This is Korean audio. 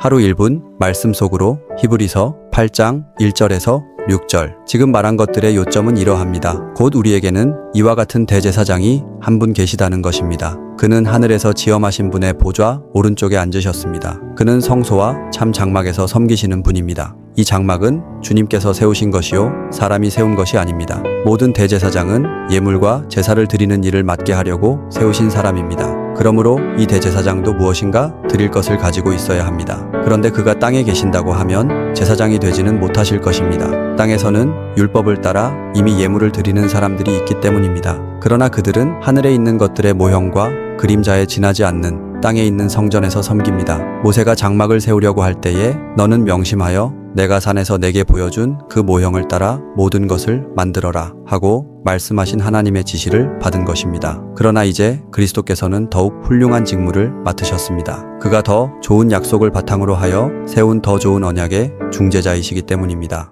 하루 1분 말씀 속으로 히브리서 8장 1절에서 6절. 지금 말한 것들의 요점은 이러합니다. 곧 우리에게는 이와 같은 대제사장이 한 분 계시다는 것입니다. 그는 하늘에서 지엄하신 분의 보좌 오른쪽에 앉으셨습니다. 그는 성소와 참 장막에서 섬기시는 분입니다. 이 장막은 주님께서 세우신 것이요 사람이 세운 것이 아닙니다. 모든 대제사장은 예물과 제사를 드리는 일을 맡게 하려고 세우신 사람입니다. 그러므로 이 대제사장도 무엇인가 드릴 것을 가지고 있어야 합니다. 그런데 그가 땅에 계신다고 하면 제사장이 되지는 못하실 것입니다. 땅에서는 율법을 따라 이미 예물을 드리는 사람들이 있기 때문입니다. 그러나 그들은 하늘에 있는 것들의 모형과 그림자에 지나지 않는 땅에 있는 성전에서 섬깁니다. 모세가 장막을 세우려고 할 때에 너는 명심하여 내가 산에서 내게 보여준 그 모형을 따라 모든 것을 만들어라 하고 말씀하신 하나님의 지시를 받은 것입니다. 그러나 이제 그리스도께서는 더욱 훌륭한 직무를 맡으셨습니다. 그가 더 좋은 약속을 바탕으로 하여 세운 더 좋은 언약의 중재자이시기 때문입니다.